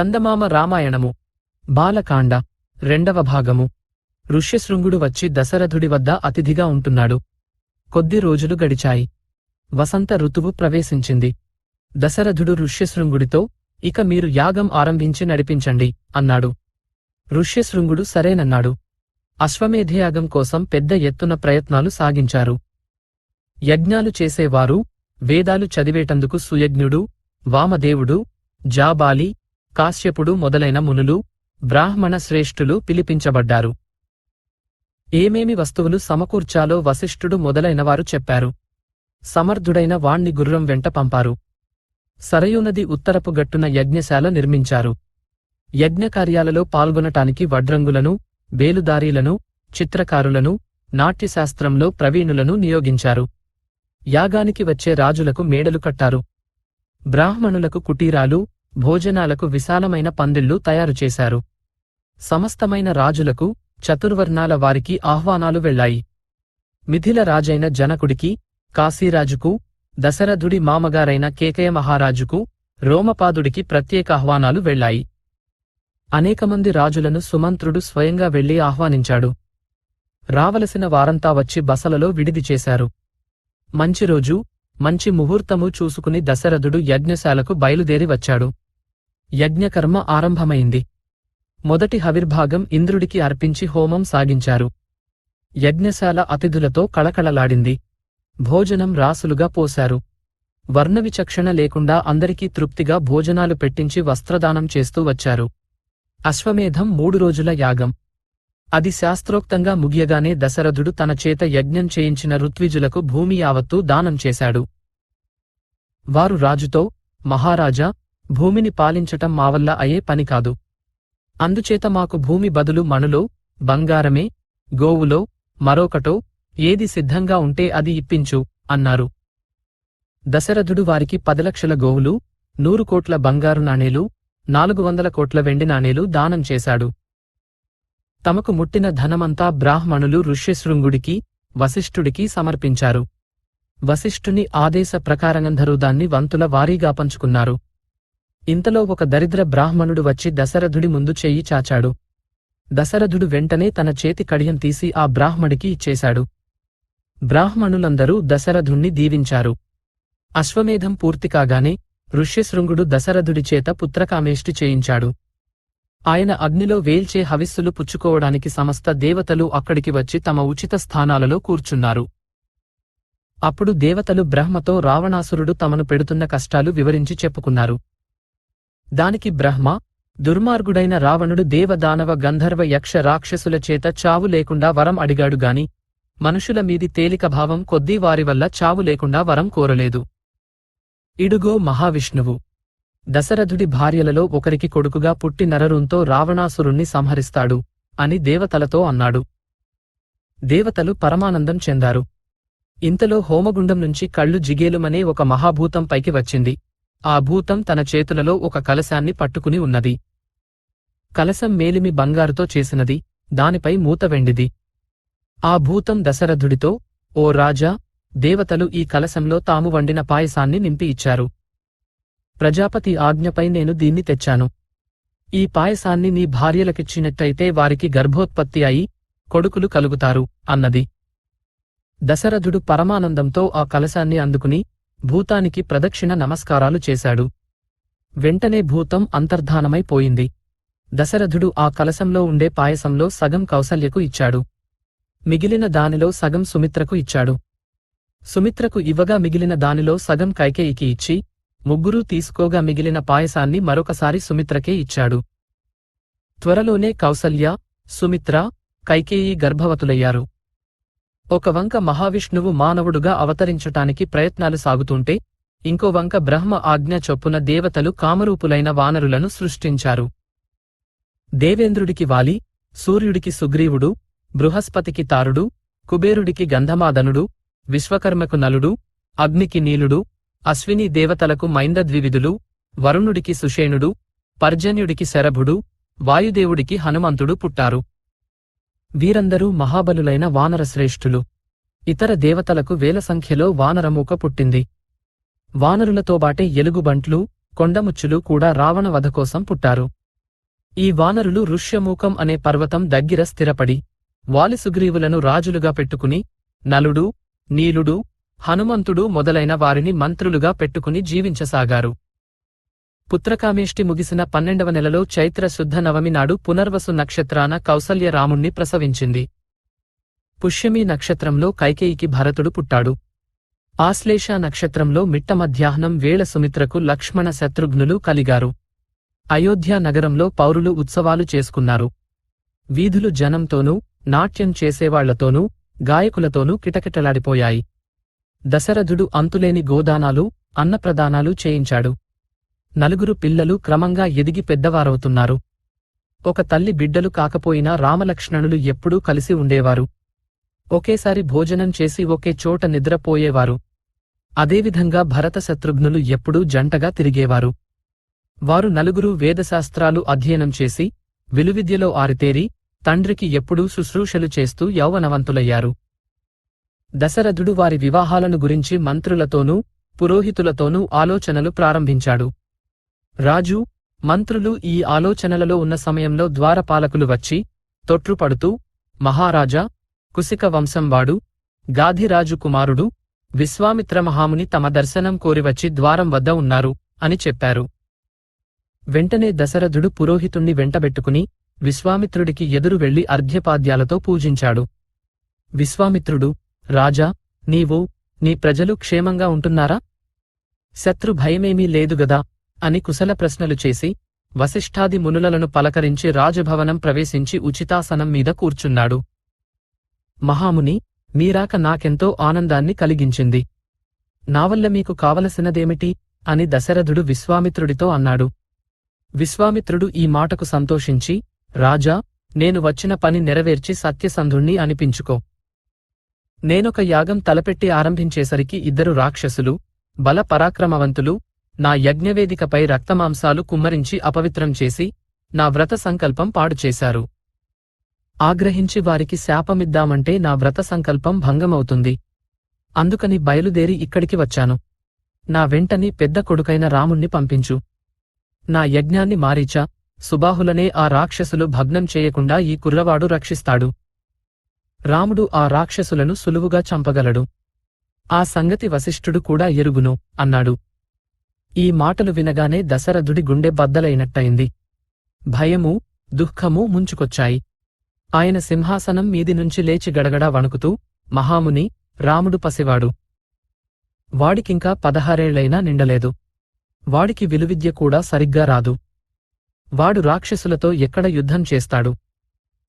చందమామ రామాయణము. బాలకాండ రెండవ భాగము. ఋష్యశృంగుడు వచ్చి దశరథుడి వద్ద అతిథిగా ఉంటున్నాడు. కొద్ది రోజులు గడిచాయి. వసంత ఋతువు ప్రవేశించింది. దశరథుడు ఋష్యశృంగుడితో ఇక మీరు యాగం ఆరంభించి నడిపించండి అన్నాడు. ఋష్యశృంగుడు సరేనన్నాడు. అశ్వమేధయాగం కోసం పెద్ద ఎత్తున ప్రయత్నాలు సాగించారు. యజ్ఞాలు చేసేవారు వేదాలు చదివేటందుకు సుయజ్ఞుడు వామదేవుడు జాబాలి కాశ్యపుడు మొదలైన మునులు బ్రాహ్మణ శ్రేష్ఠులు పిలిపించబడ్డారు. ఏమేమి వస్తువులు సమకూర్చాలో వశిష్ఠుడు మొదలైనవారు చెప్పారు. సమర్థుడైన వాణ్ణి గుర్రం వెంట పంపారు. సరయూనది ఉత్తరపు గట్టున యజ్ఞశాల నిర్మించారు. యజ్ఞకార్యాలలో పాల్గొనటానికి వడ్రంగులను బేలుదారీలను చిత్రకారులను నాట్యశాస్త్రంలో ప్రవీణులను నియోగించారు. యాగానికి వచ్చే రాజులకు మేడలు కట్టారు. బ్రాహ్మణులకు కుటీరాలు భోజనాలకు విశాలమైన పందిళ్ళు తయారు చేశారు. సమస్తమైన రాజులకు చతుర్వర్ణాల వారికి ఆహ్వానాలు వెళ్ళాయి మిథిల రాజైన జనకుడికి కాశీరాజుకు దశరథుడి మామగారైన కేకయ మహారాజుకు రోమపాదుడికి ప్రత్యేక ఆహ్వానాలు వెళ్ళాయి అనేకమంది రాజులను సుమంత్రుడు స్వయంగా వెళ్ళి ఆహ్వానించాడు. రావలసిన వారంతా వచ్చి బసలలో విడిది చేశారు. మంచి రోజు మంచి ముహూర్తము చూసుకుని దశరథుడు యజ్ఞశాలకు బయలుదేరి వచ్చాడు. యజ్ఞకర్మ ఆరంభమైంది. మొదటి హవిర్భాగం ఇంద్రుడికి అర్పించి హోమం సాగించారు. యజ్ఞశాల అతిథులతో కళకళలాడింది. భోజనం రాసులుగా పోశారు. వర్ణవిచక్షణ లేకుండా అందరికీ తృప్తిగా భోజనాలు పెట్టించి వస్త్రదానం చేస్తూ వచ్చారు. అశ్వమేధం మూడు రోజుల యాగం. అది శాస్త్రోక్తంగా ముగియగానే దశరథుడు తన చేత యజ్ఞం చేయించిన ఋత్విజులకు భూమి యావత్తూ దానం చేశాడు. వారు రాజుతో మహారాజా భూమిని పాలించటం మావల్ల అయే అయ్యే పని కాదు. అందుచేత మాకు భూమి బదులు మణులో బంగారమే గోవులో మరొకటో ఏది సిద్ధంగా ఉంటే అది ఇప్పించు అన్నారు. దశరథుడు వారికి పదిలక్షల గోవులు నూరు కోట్ల బంగారు నాణేలు నాలుగు వందల కోట్ల వెండి నాణేలు దానం చేశాడు. తమకు ముట్టిన ధనమంతా బ్రాహ్మణులు ఋష్యశృంగుడికి వశిష్ఠుడికి సమర్పించారు. వశిష్ఠుని ఆదేశ ప్రకారంగంధరు దాన్ని వంతుల వారీగా పంచుకున్నారు. ఇంతలో ఒక దరిద్ర బ్రాహ్మణుడు వచ్చి దశరథుడి ముందు చెయ్యి చాచాడు. దశరథుడు వెంటనే తన చేతి కడియం తీసి ఆ బ్రాహ్మడికి ఇచ్చేశాడు. బ్రాహ్మణులందరూ దశరథుణ్ణి దీవించారు. అశ్వమేధం పూర్తి కాగానే ఋష్యశృంగుడు దశరథుడి చేత పుత్రకామేష్టి చేయించాడు. ఆయన అగ్నిలో వేల్చే హవిస్సులు పుచ్చుకోవడానికి సమస్త దేవతలు అక్కడికి వచ్చి తమ ఉచిత స్థానాలలో కూర్చున్నారు. అప్పుడు దేవతలు బ్రహ్మతో రావణాసురుడు తమను పెడుతున్న కష్టాలు వివరించి చెప్పుకున్నారు. దానికి బ్రహ్మ దుర్మార్గుడైన రావణుడు దేవదానవ గంధర్వ యక్ష రాక్షసుల చేత చావు లేకుండా వరం అడిగాడు గాని మనుషుల మీది తేలిక భావం కొద్దీ వారివల్ల చావు లేకుండా వరం కోరలేదు. ఇడుగో మహావిష్ణువు. దశరథుడి భార్యలలో ఒకరికి కొడుకుగా పుట్టి నరరుంతో రావణాసురుణ్ణి సంహరిస్తాడు అని దేవతలతో అన్నాడు. దేవతలు పరమానందం చెందారు. ఇంతలో హోమగుండం నుంచి కళ్ళు జిగేలుమనే ఒక మహాభూతం పైకి వచ్చింది. ఆ భూతం తన చేతులలో ఒక కలశాన్ని పట్టుకుని ఉన్నది. కలశం మేలిమి బంగారుతో చేసినది దానిపై మూత వెండిది. ఆ భూతం దశరథుడితో ఓ రాజా దేవతలు ఈ కలశంలో తాము వండిన పాయసాన్ని నింపి ఇచ్చారు. ప్రజాపతి ఆజ్ఞపై నేను దీన్ని తెచ్చాను. ఈ పాయసాన్ని నీ భార్యలకిచ్చినట్టయితే వారికి గర్భోత్పత్తి అయి కొడుకులు కలుగుతారు అన్నది. దశరథుడు పరమానందంతో ఆ కలశాన్ని అందుకుని భూతానికి ప్రదక్షిణ నమస్కారాలు చేశాడు. వెంటనే భూతం అంతర్ధానమైపోయింది దశరథుడు ఆ కలశంలో ఉండే పాయసంలో సగం కౌసల్యకు ఇచ్చాడు. మిగిలిన దానిలో సగం సుమిత్రకు ఇచ్చాడు. సుమిత్రకు ఇవ్వగా మిగిలిన దానిలో సగం కైకేయికి ఇచ్చి ముగ్గురూ తీసుకోగా మిగిలిన పాయసాన్ని మరొకసారి సుమిత్రకే ఇచ్చాడు. త్వరలోనే కౌసల్య సుమిత్ర కైకేయి గర్భవతులయ్యారు. ఒక వంక మహావిష్ణువు మానవుడుగా అవతరించటానికి ప్రయత్నాలు సాగుతుంటే ఇంకో వంక బ్రహ్మ ఆజ్ఞ చొప్పున దేవతలు కామరూపులైన వానరులను సృష్టించారు. దేవేంద్రుడికి వాలి సూర్యుడికి సుగ్రీవుడు బృహస్పతికి తారుడు కుబేరుడికి గంధమాదనుడు విశ్వకర్మకు నలుడు అగ్నికి నీలుడు అశ్విని దేవతలకు మైందద్వివిధులు వరుణుడికి సుషేణుడు పర్జన్యుడికి శరభుడు వాయుదేవుడికి హనుమంతుడు పుట్టారు. వీరందరూ మహాబలులైన వానరశ్రేష్ఠులు. ఇతర దేవతలకు వేల సంఖ్యలో వానరమూక పుట్టింది. వానరులతోబాటే ఎలుగుబంట్లు కొండముచ్చులు కూడా రావణ వధ కోసం పుట్టారు. ఈ వానరులు ఋష్యమూకం అనే పర్వతం దగ్గర స్థిరపడి వాలిసుగ్రీవులను రాజులుగా పెట్టుకుని నలుడు నీలుడు హనుమంతుడు మొదలైన వారిని మంత్రులుగా పెట్టుకుని జీవించసాగారు. పుత్రకామేష్టి ముగిసిన పన్నెండవ నెలలో చైత్ర శుద్ధ నవమి నాడు పునర్వసు నక్షత్రాన కౌసల్య రాముణ్ణి ప్రసవించింది. పుష్యమి నక్షత్రంలో కైకేయికి భరతుడు పుట్టాడు. ఆశ్లేష నక్షత్రంలో మిట్ట మధ్యాహ్నం వేళ సుమిత్రకు లక్ష్మణ శత్రుఘ్నులు కలిగారు. అయోధ్య నగరంలో పౌరులు ఉత్సవాలు చేసుకున్నారు. వీధులు జనంతోనూ నాట్యం చేసేవాళ్ళతోనూ గాయకులతోనూ కిటకిటలాడిపోయాయి. దశరథుడు అంతులేని గోదానాలు అన్నప్రదానాలు చేయించాడు. నలుగురు పిల్లలు క్రమంగా ఎదిగి పెద్దవారవుతున్నారు. ఒక తల్లి బిడ్డలు కాకపోయినా రామలక్ష్మణులు ఎప్పుడూ కలిసి ఉండేవారు. ఒకేసారి భోజనం చేసి ఒకే చోట నిద్రపోయేవారు. అదేవిధంగా భరత శత్రుఘ్నులు ఎప్పుడూ జంటగా తిరిగేవారు. వారు నలుగురు వేదశాస్త్రాలు అధ్యయనం చేసి విలువిద్యలో ఆరితేరి తండ్రికి ఎప్పుడూ శుశ్రూషలు చేస్తూ యౌవనవంతులయ్యారు. దశరథుడు వారి వివాహాలను గురించి మంత్రులతోనూ పురోహితులతోనూ ఆలోచనలు ప్రారంభించాడు. రాజు మంత్రులు ఈ ఆలోచనలలో ఉన్న సమయంలో ద్వారపాలకులు వచ్చి తొట్రుపడుతూ మహారాజా కుసిక వంశంవాడు గాధిరాజు కుమారుడు విశ్వామిత్ర మహాముని తమ దర్శనం కోరివచ్చి ద్వారం వద్ద ఉన్నారు అని చెప్పారు. వెంటనే దశరథుడు పురోహితుణ్ణి వెంటబెట్టుకుని విశ్వామిత్రుడికి ఎదురు వెళ్ళి అర్ఘ్యపాద్యాలతో పూజించాడు. విశ్వామిత్రుడు రాజా నీవు నీ ప్రజలు క్షేమంగా ఉంటున్నారా? శత్రు భయమేమీ లేదుగదా అని కుశల ప్రశ్నలు చేసి వశిష్ఠాది మునులను పలకరించి రాజభవనం ప్రవేశించి ఉచితాసనం మీద కూర్చున్నాడు. మహాముని మీరాక నాకెంతో ఆనందాన్ని కలిగించింది. నావల్ల మీకు కావలసినదేమిటి? అని దశరథుడు విశ్వామిత్రుడితో అన్నాడు. విశ్వామిత్రుడు ఈ మాటకు సంతోషించి రాజా నేను వచ్చిన పని నెరవేర్చి సత్యసంధుణ్ణి అనిపించుకో. నేనొక యాగం తలపెట్టి ఆరంభించేసరికి ఇద్దరు రాక్షసులు బల పరాక్రమవంతులు నా యజ్ఞవేదికపై రక్తమాంసాలు కుమ్మరించి అపవిత్రం చేసి నా వ్రత సంకల్పం పాడు చేశారు. ఆగ్రహించి వారికి శాపమిద్దామంటే నా వ్రత సంకల్పం భంగమవుతుంది. అందుకని బయలుదేరి ఇక్కడికి వచ్చాను. నా వెంటని పెద్ద కొడుకైన రాముణ్ణి పంపించు. నా యజ్ఞాన్ని మారీచా సుబాహులనే ఆ రాక్షసులు భగ్నం చేయకుండా ఈ కుర్రవాడు రక్షిస్తాడు. రాముడు ఆ రాక్షసులను సులువుగా చంపగలడు. ఆ సంగతి వశిష్ఠుడు కూడా ఎరుగును అన్నాడు. ఈ మాటలు వినగానే దశరథుడి గుండె బద్దలైనట్టయింది. భయము దుఃఖము ముంచుకొచ్చాయి. ఆయన సింహాసనం మీది నుంచి లేచి గడగడా వణుకుతూ మహాముని రాముడు పసివాడు. వాడికింకా పదహారేళ్ళైనా నిండలేదు. వాడికి విలువిద్య కూడా సరిగ్గా రాదు. వాడు రాక్షసులతో ఎక్కడ యుద్ధం చేస్తాడు?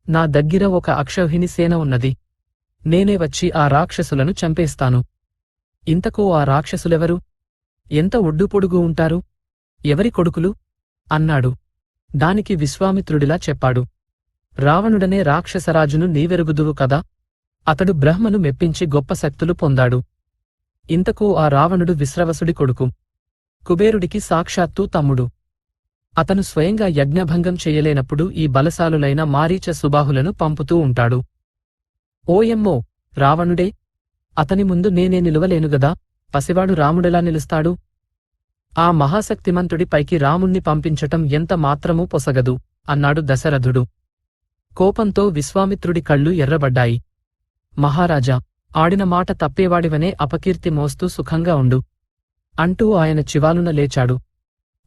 నా దగ్గిర ఒక అక్షౌహిణి సేన ఉన్నది. నేనే వచ్చి ఆ రాక్షసులను చంపేస్తాను. ఇంతకు ఆ రాక్షసులెవరు? ఎంత ఒడ్డుపొడుగు ఉంటారు? ఎవరి కొడుకులు? అన్నాడు. దానికి విశ్వామిత్రుడిలా చెప్పాడు. రావణుడనే రాక్షసరాజును నీవెరుగుదువు కదా? అతడు బ్రహ్మను మెప్పించి గొప్ప శక్తులు పొందాడు. ఇంతకు ఆ రావణుడు విశ్రవసుడి కొడుకు. కుబేరుడికి సాక్షాత్తు తమ్ముడు. అతను స్వయంగా యజ్ఞభంగం చెయ్యలేనప్పుడు ఈ బలశాలులైన మారీచ సుబాహులను పంపుతూ ఉంటాడు. ఓయమ్మో రావణుడే! అతని ముందు నేనే నిలువలేనుగదా పసివాడు రాముడెలా నిలుస్తాడు? ఆ మహాశక్తిమంతుడి పైకి రాముణ్ణి పంపించటం ఎంత మాత్రమూ పొసగదు అన్నాడు దశరథుడు. కోపంతో విశ్వామిత్రుడి కళ్ళు ఎర్రబడ్డాయి. మహారాజా ఆడిన మాట తప్పేవాడివనే అపకీర్తి మోస్తూ సుఖంగా ఉండు అంటూ ఆయన చివాలున లేచాడు.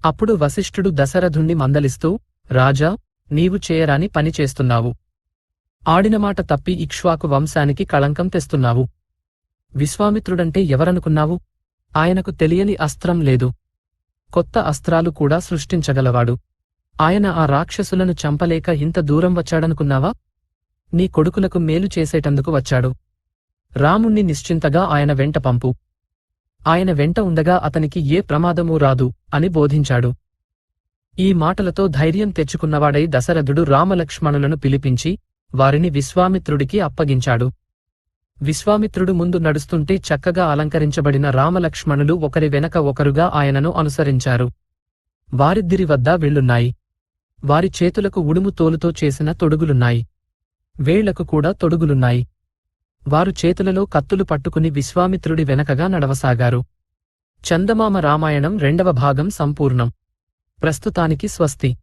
అప్పుడు వశిష్ఠుడు దశరథుణ్ణి మందలిస్తూ రాజా నీవు చేయరాని పని చేస్తున్నావు. ఆడిన మాట తప్పి ఇక్ష్వాకు వంశానికి కళంకం తెస్తున్నావు. విశ్వామిత్రుడంటే ఎవరనుకున్నావు? ఆయనకు తెలియని అస్త్రం లేదు. కొత్త అస్త్రాలు కూడా సృష్టించగలవాడు. ఆయన ఆ రాక్షసులను చంపలేక ఇంత దూరం వచ్చాడనుకున్నావా? నీ కొడుకులకు మేలు చేసేటందుకు వచ్చాడు. రాముణ్ణి నిశ్చింతగా ఆయన వెంట పంపు. ఆయన వెంట ఉండగా అతనికి ఏ ప్రమాదమూ రాదు అని బోధించాడు. ఈ మాటలతో ధైర్యం తెచ్చుకున్నవాడై దశరథుడు రామలక్ష్మణులను పిలిపించి వారిని విశ్వామిత్రుడికి అప్పగించాడు. విశ్వామిత్రుడు ముందు నడుస్తుంటే చక్కగా అలంకరించబడిన రామలక్ష్మణులు ఒకరి వెనక ఒకరుగా ఆయనను అనుసరించారు. వారిద్దిరి వద్ద విళ్ళున్నాయి. వారి చేతులకు ఉడుము తోలుతో చేసిన తొడుగులున్నాయి. వేళ్ళకు కూడా తొడుగులున్నాయి. వారు చేతులలో కత్తులు పట్టుకుని విశ్వామిత్రుడి వెనకగా నడవసాగారు. చందమామ రామాయణం రెండవ భాగం సంపూర్ణం. ప్రస్తుతానికి స్వస్తి.